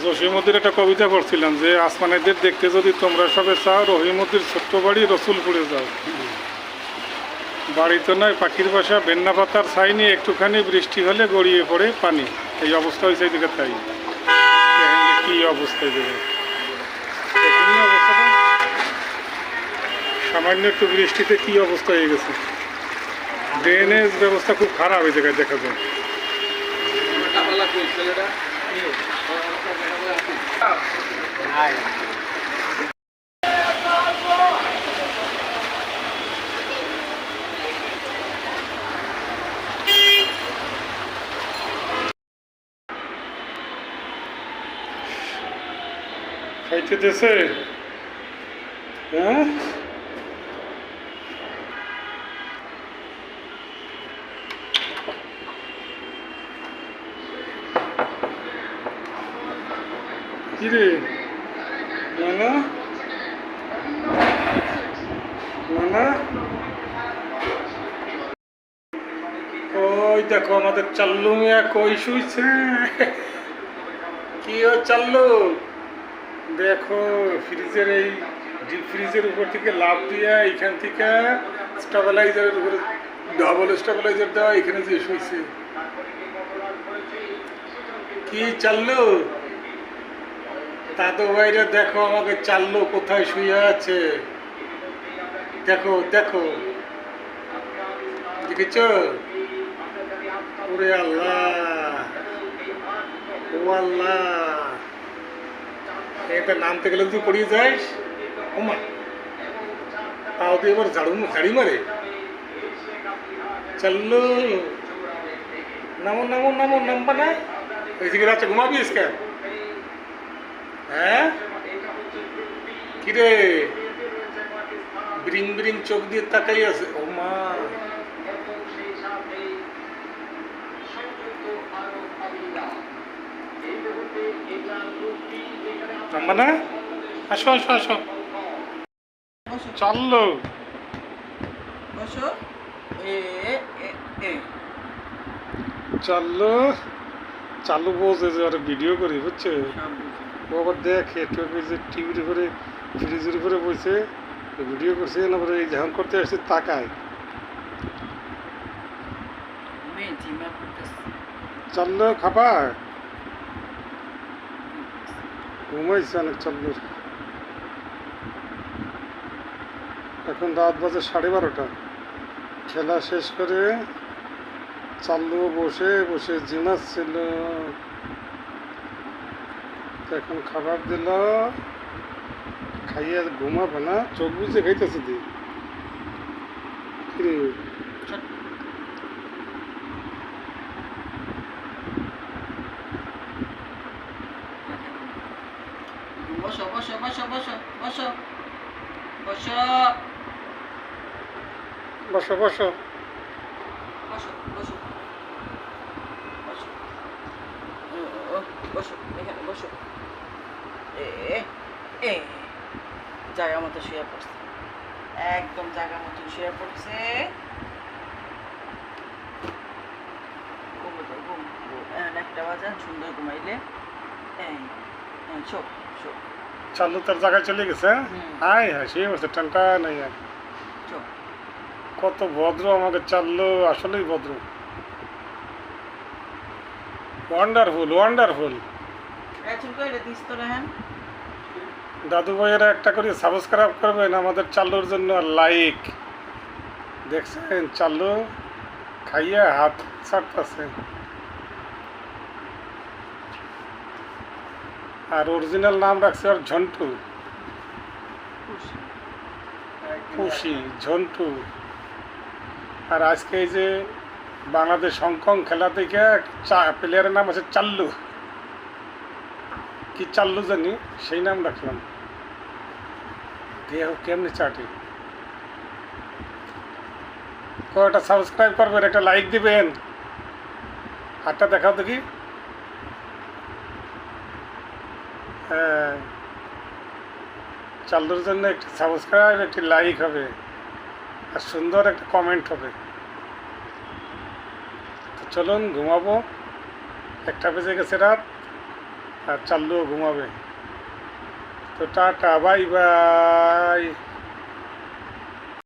জসিমুদ্দির একটা কবিতা পড়ছিলাম যে, আসমানেদের দেখতে যদি তোমরা সবে চাও রহিমুদ্দির ছোট্ট বাড়ি রসুলপুরে যাও। বাড়ি তো নয়, পাখির বাসা, বেন্না পাতার ছাইনি, একটুখানি বৃষ্টি হলে গড়িয়ে পড়ে পানি। এই অবস্থা হয়েছে এদিকে তাই। কি না অবস্থাটা? সামান্য একটু বৃষ্টিতে কি অবস্থা হয়ে গেছে। ড্রেনেজ ব্যবস্থা খুব খারাপ এই জায়গায় দেখা যায়। খাইতে দেছে হ্যাঁ কিরে? নানা? নানা? ওই দেখো আমাদের চাল্লু মিয়া কই শুইছে? কি ও চাল্লু? দেখো ফ্রিজের এই ডিপ ফ্রিজের উপর থেকে লাভ দিয়া এখান থেকে স্টেবিলাইজারের উপরে ডাবল স্টেবিলাইজার দেওয়া এখানে যে শুইছে। কি চাল্লু? দাদু ভাইরা দেখো আমাকে চাল্লু কোথায় শুয়ে আছে। দেখো দেখো। দেখেছ? ওরে আল্লাহ। ও আল্লাহ। এটা নামতে গেলে তুই পড়িয়ে যাস? ওমা। তাও তুই এবার ঝাড়ু ঝাড়ি মারে। চাল্লু। নামো নামো নামো, নামবা না। ওইদিকে রাত্রে ঘুমাবিস কেন হ্যাঁ? কিরে? ব্রিং ব্রিং চোখ দিয়ে তাকাই আছে। ও মা। নাম্বা না? আসো আসো আসো। চলল। বসো। এ এ চাললো। চালু বলছে যে আর ভিডিও করি বুঝছ? ও আবার দেখে টিভির উপরে ফ্রিজের উপরে বসে ভিডিও করছে না পরে এই ঝান করতে আসছে তাকায়। চাললো খাবা ঘুমাইছে অনেক চাল্লু এখন রাত বাজে সাড়ে বারোটা। খেলা শেষ করে চাল্লু বসে বসে জিমাচ্ছিল তো এখন খাবার দিল খাইয়ে ঘুমাবে না চোখ বুঝে খাইতেছে দি বসো বসো বসো বসো বসো বসো। বসো বসো। বসো বসো ও, ও, বসো এখানে বসো। এ এ জায়গা মতো শুয়ে পড়ছে। একদম জায়গা মতো শুয়ে পড়ছে। ঘুমো ঘুম, ঘুম। একটা সুন্দর ঘুমাইলে। এই এই, শোক শোক চাল্লু তার জায়গায় চলে গেছে। হাই হাই টানটা নাই কত ভদ্র আমাকে চাললো আসলেই ভদ্র। ওয়ান্ডারফুল ওয়ান্ডারফুল দাদু ভাইয়েরা একটা করে সাবস্ক্রাইব করবেন আমাদের চাল্লুর জন্য লাইক দেখছেন চাল্লু? খাইয়া হাত ছাড়তেছে। আর অরিজিনাল নাম রাখছে আর ঝন্টু। খুশি ঝন্টু। আর আজকে এই যে বাংলাদেশ হংকং খেলা থেকে প্লেয়ারের নাম আছে চাল্লু। কি চাল্লু জানি? সেই নাম রাখলাম। দেহ কেমনি চাটি? কয়টা সাবস্ক্রাইব করবেন? একটা লাইক দিবেন। হাতটা দেখাও দেখি। হ্যাঁ। চাল্লুর জন্য একটি সাবস্ক্রাইব একটি লাইক হবে। আর সুন্দর একটা কমেন্ট হবে। চলুন ঘুমাবো। একটা বেজে গেছে রাত আর চাল্লুও ঘুমাবে। তো টাটা বাই বাই